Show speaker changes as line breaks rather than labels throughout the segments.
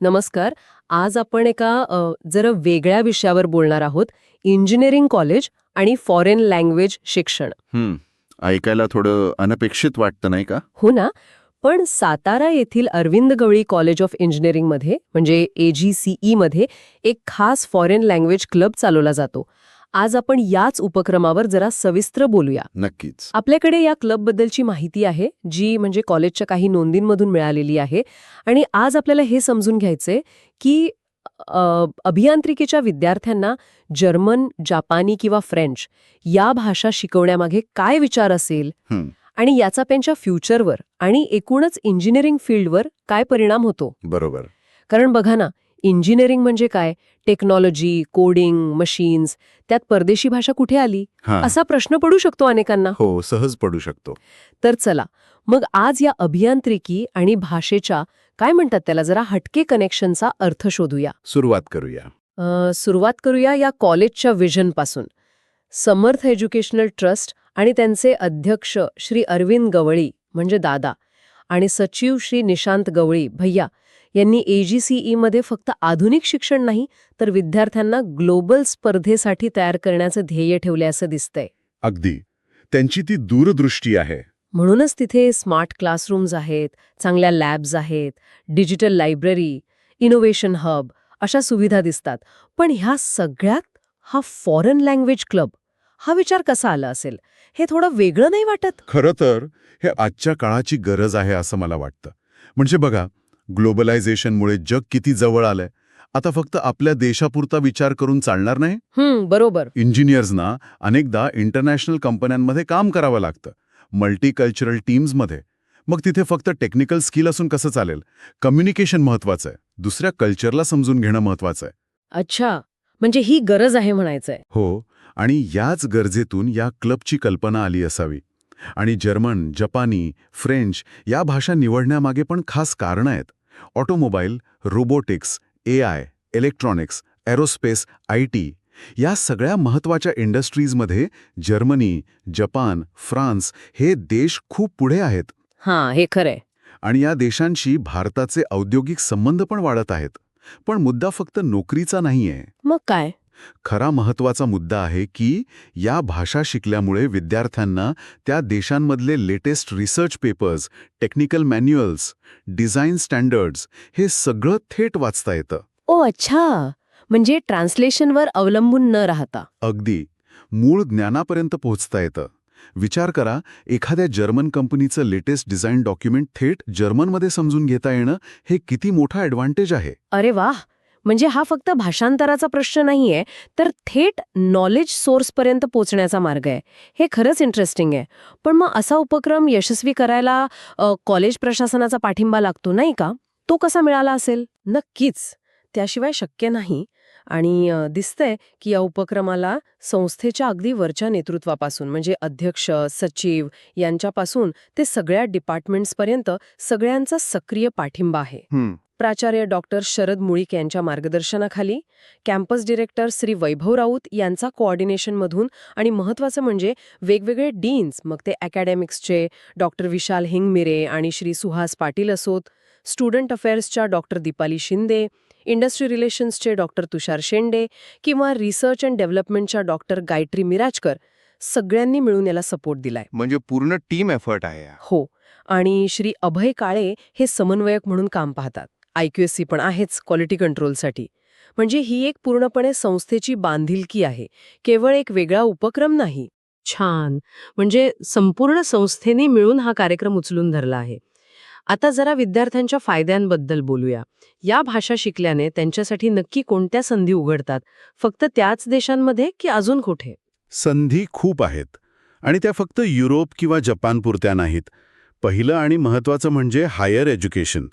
नमस्कार. आज आपण एका जरा वेगळ्या विषयावर बोलणार आहोत. इंजिनिअरिंग कॉलेज आणि फॉरेन लँग्वेज शिक्षण.
ऐकायला थोडं अनपेक्षित वाटतं नाही का?
हो ना. पण सातारा येथील अरविंद गवळी कॉलेज ऑफ इंजिनिअरिंगमध्ये म्हणजे एजीसीई मध्ये एक खास फॉरेन लँग्वेज क्लब चालवला जातो. आज आपण याच उपक्रमावर जरा सविस्तर बोलूया.
नक्कीच.
आपल्याकडे या क्लबबद्दलची माहिती आहे जी म्हणजे कॉलेजच्या काही नोंदींमधून मिळालेली आहे. आणि आज आपल्याला हे समजून घ्यायचंय की अभियांत्रिकीच्या विद्यार्थ्यांना जर्मन जापानी किंवा फ्रेंच या भाषा शिकवण्यामागे काय विचार असेल? आणि याचा त्यांच्या फ्युचरवर आणि एकूणच इंजिनिअरिंग फील्डवर काय परिणाम होतो?
बरोबर.
कारण बघा ना इंजिनिअरिंग म्हणजे काय? टेक्नॉलॉजी कोडिंग मशीन्स त्यात परदेशी भाषा कुठे आली? असा प्रश्न पडू शकतो अनेकांना.
हो सहज पडू शकतो.
तर चला मग आज या अभियांत्रिकी आणि भाषेच्या काय म्हणतात त्याला? जरा हटके कनेक्शनचा अर्थ शोधूया.
सुरुवात करूया.
सुरुवात करूया या कॉलेजच्या विजनपासून. समर्थ एज्युकेशनल ट्रस्ट आणि त्यांचे अध्यक्ष श्री अरविंद गवळी म्हणजे दादा आणि सचिव श्री निशांत गवळी भैया यांनी AGCE मध्ये फक्त आधुनिक शिक्षण नाही तर विद्यार्थ्यांना ग्लोबल स्पर्धेसाठी तयार करण्याचं ध्येय ठेवले असं दिसतंय.
अगदी. त्यांची ती दूरदृष्टी आहे.
म्हणूनच तिथे स्मार्ट क्लासरूम्स आहेत चांगल्या लॅब्स आहेत डिजिटल लायब्ररी इनोव्हेशन हब अशा सुविधा दिसतात. पण ह्या सगळ्यात हा फॉरेन लँग्वेज क्लब हा विचार कसा आला असेल? हे थोडं वेगळं नाही वाटत?
खरं तर हे आजच्या काळाची गरज आहे असं मला वाटतं. म्हणजे बघा ग्लोबलायझेशनमुळे जग किती जवळ आलंय. आता फक्त आपल्या देशापुरता विचार करून चालणार नाही?
बरोबर.
इंजिनियर्सना अनेकदा इंटरनॅशनल कंपन्यांमध्ये काम करावं लागतं मल्टीकल्चरल टीम्समध्ये. मग तिथे फक्त टेक्निकल स्किल असून कसं चालेल? कम्युनिकेशन महत्वाचं आहे दुसऱ्या कल्चरला समजून घेणं महत्वाचं आहे.
अच्छा म्हणजे ही गरज आहे म्हणायचंय.
हो आणि याच गरजेतून या क्लबची कल्पना आली असावी. आणि जर्मन जपानी फ्रेंच या भाषा निवडण्यामागे पण खास कारणं आहेत. Automobile robotics A I electronics aerospace I T या सगळ्या महत्त्वाच्या इंडस्ट्रीजमध्ये जर्मनी जपान फ्रान्स हे देश खूप पुढे आहेत.
हां हे खरंय.
आणि या देशांशी भारताचे औद्योगिक संबंध पण वाढत आहेत. पण मुद्दा फक्त नोकरीचा नाहीये.
मग काय?
खरा महत्त्वाचा मुद्दा आहे की या भाषा शिकल्यामुळे विद्यार्थ्यांना त्या देशांमधले latest research papers technical manuals design standards हे सगळं थेट वाचता येतं.
ओ अच्छा. म्हणजे ट्रान्सलेशनवर अवलंबून न राहता.
अगदी. मूळ ज्ञानापर्यंत पोहोचता येतं. विचार करा एखाद्या जर्मन कंपनीचं लेटेस्ट डिझाईन डॉक्युमेंट थेट जर्मनमध्ये समजून घेता येणं हे किती मोठा ॲडव्हान्टेज आहे.
अरे वाह! म्हणजे हा फक्त भाषांतराचा प्रश्न नाहीये तर थेट नॉलेज सोर्सपर्यंत पोचण्याचा मार्ग आहे. हे खरंच इंटरेस्टिंग आहे. पण मग असा उपक्रम यशस्वी करायला कॉलेज प्रशासनाचा पाठिंबा लागतो नाही का? तो कसा मिळाला असेल? नक्कीच. त्याशिवाय शक्य नाही. आणि दिसतंय की या उपक्रमाला संस्थेच्या अगदी वरच्या नेतृत्वापासून म्हणजे अध्यक्ष सचिव यांच्यापासून ते सगळ्या डिपार्टमेंट्सपर्यंत सगळ्यांचा सक्रिय पाठिंबा आहे. प्राचार्य डॉक्टर शरद मुळीक यांच्या मार्गदर्शनाखाली कॅम्पस डिरेक्टर श्री वैभव राऊत यांचा कोऑर्डिनेशनमधून आणि महत्त्वाचं म्हणजे वेगवेगळे डीन्स मग ते अकॅडमिक्सचे डॉक्टर विशाल हिंगमिरे आणि श्री सुहास पाटील असोत स्टुडंट अफेअर्सच्या डॉक्टर दीपाली शिंदे इंडस्ट्री रिलेशन्सचे डॉक्टर तुषार शेंडे किंवा रिसर्च अँड डेव्हलपमेंटच्या डॉक्टर गायत्री मिराजकर सगळ्यांनी मिळून याला सपोर्ट दिलाय.
म्हणजे पूर्ण टीम एफर्ट आहे हा.
हो. आणि श्री अभय काळे हे समन्वयक म्हणून काम पाहतात. आयक्यूएससी पण आहेच क्वालिटी कंट्रोलसाठी. म्हणजे ही एक पूर्णपणे संस्थेची बांधिलकी आहे. केवळ एक वेगळा उपक्रम नाही. छान. म्हणजे संपूर्ण संस्थेने मिळून हा कार्यक्रम उचलून धरला आहे. आता जरा विद्यार्थ्यांच्या फायद्यांबद्दल बोलूया. या भाषा शिकल्याने त्यांच्यासाठी नक्की कोणत्या संधी उघडतात? फक्त त्याच देशांमध्ये की अजून कुठे?
संधी खूप आहेत. आणि त्या फक्त युरोप किंवा जपानपुरत्या नाहीत. पहिलं आणि महत्त्वाचं म्हणजे हायर एज्युकेशन.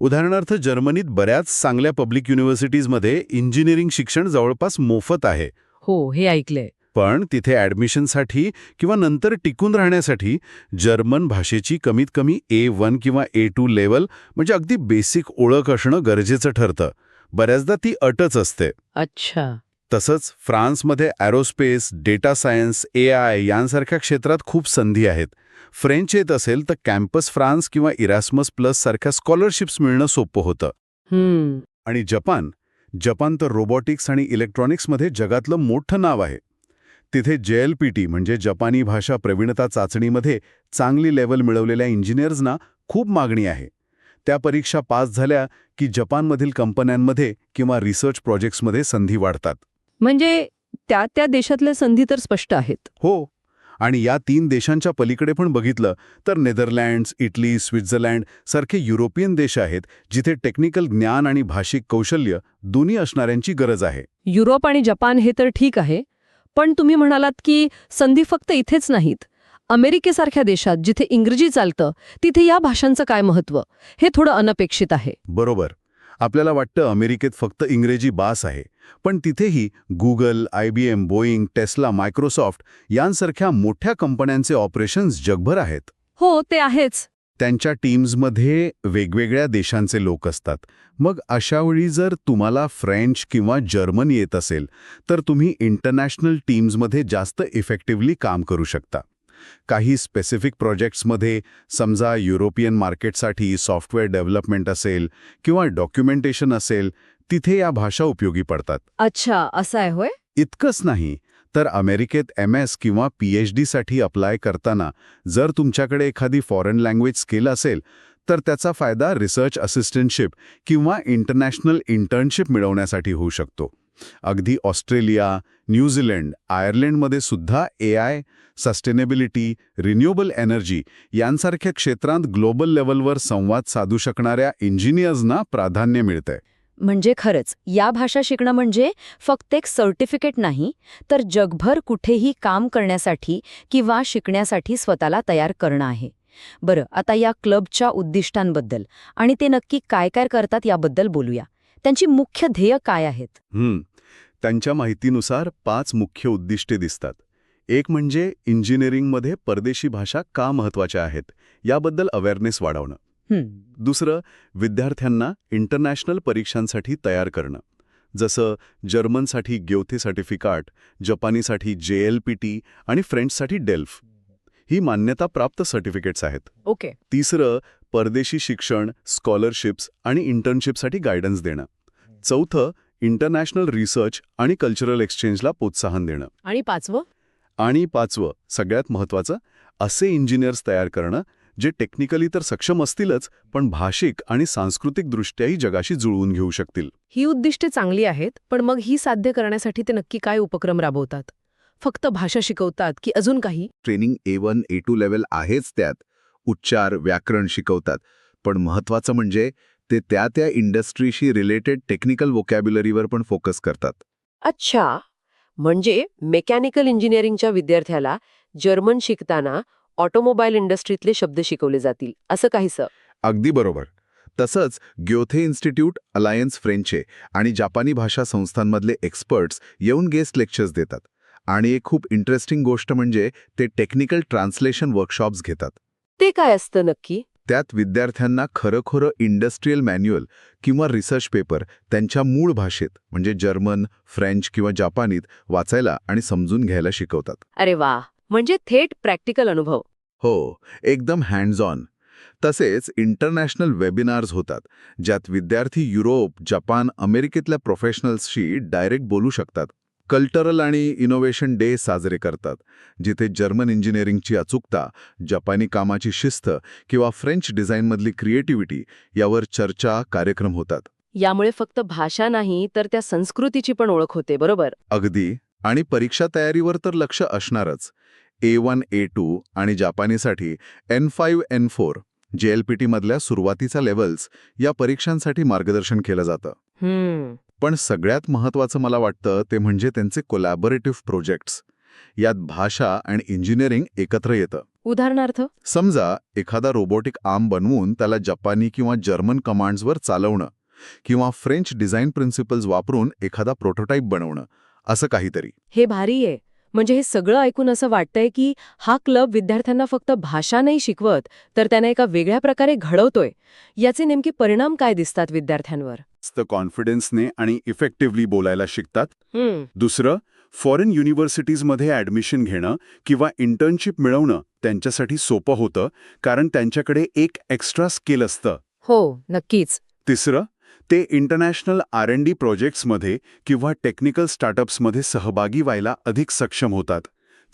उदाहरणार्थ जर्मनीत बऱ्याच चांगल्या पब्लिक युनिव्हर्सिटीजमध्ये इंजिनिअरिंग शिक्षण जवळपास मोफत आहे.
हो हे ऐकलंय.
पण तिथे ॲडमिशनसाठी किंवा नंतर टिकून राहण्यासाठी जर्मन भाषेची कमीत कमी ए वन किंवा ए टू लेवल म्हणजे अगदी बेसिक ओळख असणं गरजेचं ठरतं. बऱ्याचदा ती अटच असते.
अच्छा.
तसंच फ्रान्समध्ये aerospace data science A I यांसारख्या क्षेत्रात खूप संधी आहेत. फ्रेंच येत असेल तर कॅम्पस फ्रान्स किंवा इरास्मस प्लस सारख्या स्कॉलरशिप्स मिळणं सोपं होतं. आणि जपान जपान तर रोबोटिक्स आणि इलेक्ट्रॉनिक्समध्ये जगातलं मोठं नाव आहे. तिथे जे एल पी टी म्हणजे जपानी भाषा प्रवीणता चाचणीमध्ये चांगली लेवल मिळवलेल्या इंजिनियर्सना खूप मागणी आहे. त्या परीक्षा पास झाल्या की जपानमधील कंपन्यांमध्ये किंवा रिसर्च प्रोजेक्ट्समध्ये संधी वाढतात.
म्हणजे त्या त्या देशातल्या संधी तर स्पष्ट आहेत.
हो. आणि या तीन देशांच्या पलीकडे पण बघितलं तर नेदरलँड्स इटली स्वित्झर्लंड सारखे युरोपियन देश आहेत जिथे टेक्निकल ज्ञान आणि भाषिक कौशल्य दोन्ही असणाऱ्यांची गरज आहे.
युरोप आणि जपान हे तर ठीक आहे पण तुम्ही म्हणालात की संधी फक्त इथेच नाहीत. अमेरिकेसारख्या देशात जिथे इंग्रजी चालतं तिथे या भाषांचं काय महत्त्व? हे थोडं अनपेक्षित आहे.
बरोबर. आपल्याला वाटतं अमेरिकेत फक्त इंग्रजी बास आहे. पण तिथेही Google I B M Boeing Tesla Microsoft यांसारख्या मोठ्या कंपन्यांचे ऑपरेशन्स जगभर आहेत.
हो ते आहेच.
त्यांच्या टीम्समध्ये वेगवेगळ्या देशांचे लोक असतात. मग अशावेळी जर तुम्हाला फ्रेंच किंवा जर्मन येत असेल तर तुम्ही इंटरनॅशनल टीम्समध्ये जास्त इफेक्टिव्हली काम करू शकता. काही स्पेसिफिक प्रोजेक्ट्समध्ये समजा युरोपियन मार्केटसाठी सॉफ्टवेअर डेव्हलपमेंट असेल किंवा डॉक्युमेंटेशन असेल तिथे या भाषा उपयोगी पडतात.
अच्छा असं आहे होय?
इतकंच नाही तर अमेरिकेत एम एस किंवा पी एच डीसाठी अप्लाय करताना जर तुमच्याकडे एखादी फॉरेन लँग्वेज स्किल असेल तर त्याचा फायदा रिसर्च असिस्टंटशिप किंवा इंटरनॅशनल इंटर्नशिप मिळवण्यासाठी होऊ शकतो. अगदी ऑस्ट्रेलिया न्यूझीलंड आयर्लंडमध्ये सुद्धा A I sustainability renewable energy यांसारख्या क्षेत्रांत ग्लोबल लेवलवर संवाद साधू शकणाऱ्या इंजिनियर्सना प्राधान्य मिळतंय.
म्हणजे खरंच या भाषा शिकणं म्हणजे फक्त एक सर्टिफिकेट नाही तर जगभर कुठेही काम करण्यासाठी किंवा शिकण्यासाठी स्वतःला तयार करणं आहे. बरं आता या क्लबच्या उद्दिष्टांबद्दल आणि ते नक्की काय काय करतात याबद्दल बोलूया. त्यांची मुख्य ध्येय काय आहेत?
त्यांच्या माहितीनुसार पाच मुख्य उद्दिष्टे दिसतात. एक म्हणजे इंजिनिअरिंगमध्ये परदेशी भाषा का महत्त्वाच्या आहेत याबद्दल अवेअरनेस वाढवणं. दुसरं विद्यार्थ्यांना इंटरनॅशनल परीक्षांसाठी तयार करणं. जसं जर्मनसाठी ग्योथे सर्टिफिकाट जपानीसाठी जे एल पी टी आणि फ्रेंचसाठी डेल्फ. ही मान्यताप्राप्त सर्टिफिकेट्स आहेत.
ओके.
तिसरं परदेशी शिक्षण स्कॉलरशिप्स आणि इंटर्नशिपसाठी गायडन्स देणं. चौथं इंटरनॅशनल रिसर्च आणि कल्चरल एक्सचेंजला प्रोत्साहन देणं.
आणि पाचवं?
आणि पाचवं सगळ्यात महत्त्वाचं असे इंजिनियर्स तयार करणं जे टेक्निकली तर सक्षम असतीलच पण भाषिक आणि सांस्कृतिकदृष्ट्याही जगाशी जुळवून घेऊ शकतील.
ही उद्दिष्टे चांगली आहेत पण मग ही साध्य करण्यासाठी ते नक्की काय उपक्रम राबवतात? फक्त भाषा शिकवतात की अजून काही?
Training A one A two level आहेच त्यात. उच्चार व्याकरण शिकवतात. पण महत्वाचं म्हणजे ते त्या त्या इंडस्ट्रीशी रिलेटेड टेक्निकल वोकॅब्युलरीवर पण फोकस करतात.
अच्छा. म्हणजे मेकॅनिकल इंजिनिअरिंगच्या विद्यार्थ्याला जर्मन शिकताना ऑटोमोबाईल इंडस्ट्रीतले शब्द शिकवले जातील. असं काहीसं?
अगदी बरोबर. तसंच ग्योथे इन्स्टिट्यूट अलायन्स फ्रेंचे आणि जापानी भाषा संस्थांमधले एक्सपर्ट्स येऊन गेस्ट लेक्चर्स देतात. आणि एक खूप इंटरेस्टिंग गोष्ट म्हणजे ते टेक्निकल ट्रान्सलेशन वर्कशॉप्स घेतात.
ते काय असतं नक्की?
त्यात विद्यार्थ्यांना खरंखुरं इंडस्ट्रीयल मॅन्युअल किंवा रिसर्च पेपर त्यांच्या मूळ भाषेत म्हणजे जर्मन फ्रेंच किंवा जापानीत वाचायला आणि समजून घ्यायला शिकवतात.
अरे वा! म्हणजे थेट प्रॅक्टिकल अनुभव.
हो एकदम हँड्स ऑन तसेच इंटरनॅशनल वेबिनार्स होतात ज्यात विद्यार्थी युरोप जपान अमेरिकेतल्या प्रोफेशनल्सशी डायरेक्ट बोलू शकतात. कल्चरल आणि इनोव्हेशन डे साजरे करतात जिथे जर्मन इंजिनिअरिंगची अचूकता जपानी कामाची शिस्त किंवा फ्रेंच डिझाईनमधली क्रिएटिव्हिटी यावर चर्चा कार्यक्रम होतात.
यामुळे फक्त भाषा नाही तर त्या संस्कृतीची पण ओळख होते बरोबर?
अगदी. आणि परीक्षा तयारीवर तर लक्ष असणारच. ए वन ए टू आणि जापानीसाठी N five N four J L P टीमधल्या सुरुवातीचा लेवल्स या परीक्षांसाठी मार्गदर्शन केलं जातं. पण सगळ्यात महत्त्वाचं मला वाटतं ते म्हणजे त्यांचे कोलॅबोरेटिव्ह प्रोजेक्ट्स यात भाषा आणि इंजिनिअरिंग एकत्र येतं.
उदाहरणार्थ?
समजा एखादा रोबोटिक आर्म बनवून त्याला जपानी किंवा जर्मन कमांड्सवर चालवणं किंवा फ्रेंच डिझाईन प्रिन्सिपल्स वापरून एखादा प्रोटोटाईप बनवणं असं काहीतरी.
हे भारी आहे. म्हणजे हे सगळं ऐकून असं वाटतंय की हा क्लब विद्यार्थ्यांना फक्त भाषा नाही शिकवत तर त्यांना एका वेगळ्या प्रकारे घडवतोय. याचे नेमके परिणाम काय दिसतात विद्यार्थ्यांवर?
कॉन्फिडन्सने आणि इफेक्टिव्हली बोलायला शिकतात. दुसरं फॉरेन युनिव्हर्सिटीजमध्ये ॲडमिशन घेणं किंवा इंटर्नशिप मिळवणं त्यांच्यासाठी सोपं होतं कारण त्यांच्याकडे एक एक्स्ट्रा स्किल असतं.
हो नक्कीच.
तिसरं ते इंटरनॅशनल आर एन डी प्रोजेक्ट्समध्ये किंवा टेक्निकल स्टार्टअप्समध्ये सहभागी व्हायला अधिक सक्षम होतात.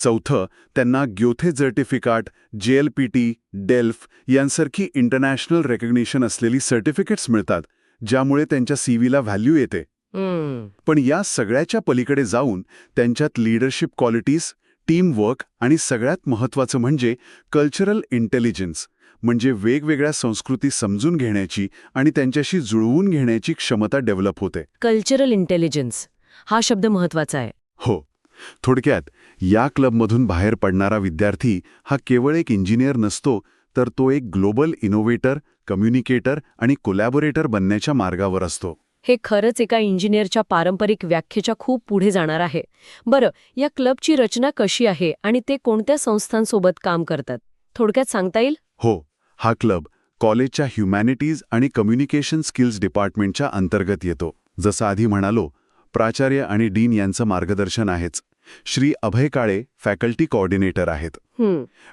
चौथं त्यांना Goethe Zertifikat J L P T DELF यांसारखी इंटरनॅशनल रेकग्निशन असलेली सर्टिफिकेट्स मिळतात ज्यामुळे त्यांच्या सीव्हीला व्हॅल्यू येते.
हम्म,
पण या सगळ्याच्या पलीकडे जाऊन त्यांच्यात लीडरशिप क्वालिटीज टीमवर्क आणि सगळ्यात महत्त्वाचं म्हणजे कल्चरल इंटेलिजन्स म्हणजे वेगवेगळ्या संस्कृती समजून घेण्याची आणि त्यांच्याशी जुळवून घेण्याची क्षमता डेव्हलप होते.
कल्चरल इंटेलिजन्स हा शब्द महत्त्वाचा आहे.
हो. थोडक्यात या क्लबमधून बाहेर पडणारा विद्यार्थी हा केवळ एक इंजिनियर नसतो तर तो एक ग्लोबल इनोव्हेटर कम्युनिकेटर आणि कोलॅबोरेटर बनण्याच्या मार्गावर असतो.
हे खरंच एका इंजिनियरच्या पारंपरिक व्याख्येच्या खूप पुढे जाणार आहे. बरं या क्लबची रचना कशी आहे आणि ते कोणत्या संस्थांसोबत काम करतात? थोडक्यात सांगता येईल?
हो हा क्लब कॉलेजच्या ह्युमॅनिटीज आणि कम्युनिकेशन स्किल्स डिपार्टमेंटच्या अंतर्गत येतो. जसं आधी म्हणालो प्राचार्य आणि डीन यांचं मार्गदर्शन आहेच. श्री अभय काळे फॅकल्टी कोऑर्डिनेटर आहेत.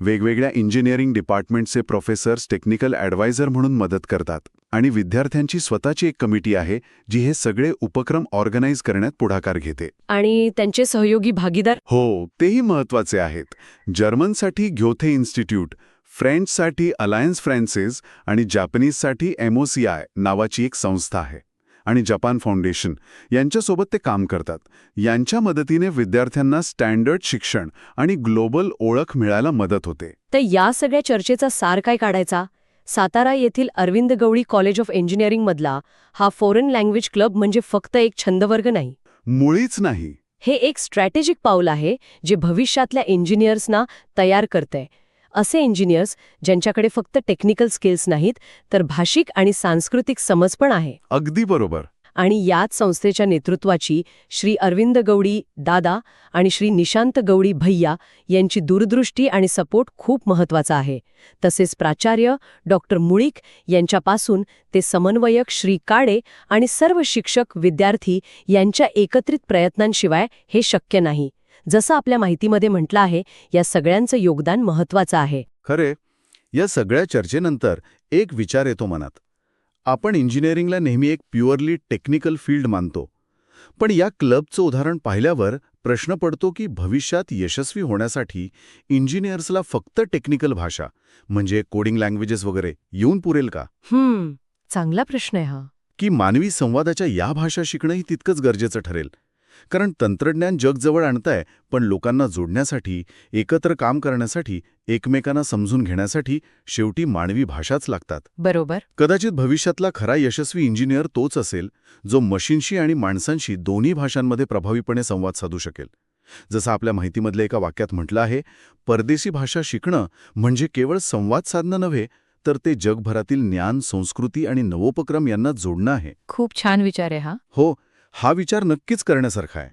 वेगवेगळ्या इंजिनिअरिंग डिपार्टमेंटचे प्रोफेसर्स टेक्निकल ॲडवायझर म्हणून मदत करतात. आणि विद्यार्थ्यांची स्वतःची एक कमिटी आहे जी हे सगळे उपक्रम ऑर्गनाईज करण्यात पुढाकार घेते.
आणि त्यांचे सहयोगी भागीदार?
हो तेही महत्त्वाचे आहेत. जर्मनसाठी ग्योथे इन्स्टिट्यूट फ्रेंचसाठी अलायन्स फ्रान्सेस आणि जॅपनीजसाठी एमओसीआय नावाची एक संस्था आहे आणि जपान फाउंडेशन यांच्यासोबत ते काम करतात. यांच्या मदतीने विद्यार्थ्यांना स्टँडर्ड शिक्षण आणि ग्लोबल ओळख मिळायला मदत होते.
तर या सगळ्या चर्चेचा सार काय काढायचा? सातारा येथील अरविंद गवळी कॉलेज ऑफ इंजिनिअरिंगमधला हा फॉरेन लँग्वेज क्लब म्हणजे फक्त एक छंदवर्ग नाही.
मुळीच नाही.
हे एक स्ट्रॅटेजिक पाऊल आहे जे भविष्यातल्या इंजिनियर्सना तयार करतंय. असे इंजिनियर्स ज्यांच्याकडे फक्त टेक्निकल स्किल्स नाहीत तर भाषिक आणि सांस्कृतिक समज पण आहे.
अगदी बरोबर.
आणि याच संस्थेच्या नेतृत्वाची श्री अरविंद गवडी दादा आणि श्री निशांत गवडी भैया यांची दूरदृष्टी आणि सपोर्ट खूप महत्त्वाचा आहे. तसेच प्राचार्य डॉक्टर मुळीक यांच्यापासून ते समन्वयक श्री काळे आणि सर्व शिक्षक विद्यार्थी यांच्या एकत्रित प्रयत्नांशिवाय हे शक्य नाही. जसं आपल्या माहितीमध्ये म्हटलं आहे या सगळ्यांचं योगदान महत्वाचं आहे.
खरे. या सगळ्या चर्चेनंतर एक विचार येतो मनात. आपण इंजिनिअरिंगला नेहमी एक प्युअरली टेक्निकल फील्ड मानतो. पण या क्लबचं उदाहरण पाहिल्यावर प्रश्न पडतो की भविष्यात यशस्वी होण्यासाठी इंजिनियर्सला फक्त टेक्निकल भाषा म्हणजे कोडिंग लँग्वेजेस वगैरे येऊन पुरेल का?
चांगला प्रश्न आहे हा.
की मानवी संवादाच्या या भाषा शिकणंही तितकंच गरजेचं ठरेल. कारण तंत्रज्ञान जग जवळ आणतंय पण लोकांना जोडण्यासाठी एकत्र काम करण्यासाठी एकमेकांना समजून घेण्यासाठी शेवटी मानवी भाषाच लागतात.
बरोबर.
कदाचित भविष्यातला खरा यशस्वी इंजिनियर तोच असेल जो मशीनशी आणि माणसांशी दोन्ही भाषांमध्ये प्रभावीपणे संवाद साधू शकेल. जसं आपल्या माहितीमधल्या एका वाक्यात म्हटलं आहे परदेशी भाषा शिकणं म्हणजे केवळ संवाद साधणं नव्हे तर ते जगभरातील ज्ञान संस्कृती आणि नवोपक्रम यांना जोडणं आहे.
खूप छान विचार आहे हा.
हो हा विचार नक्कीच करण्यासारखा आहे.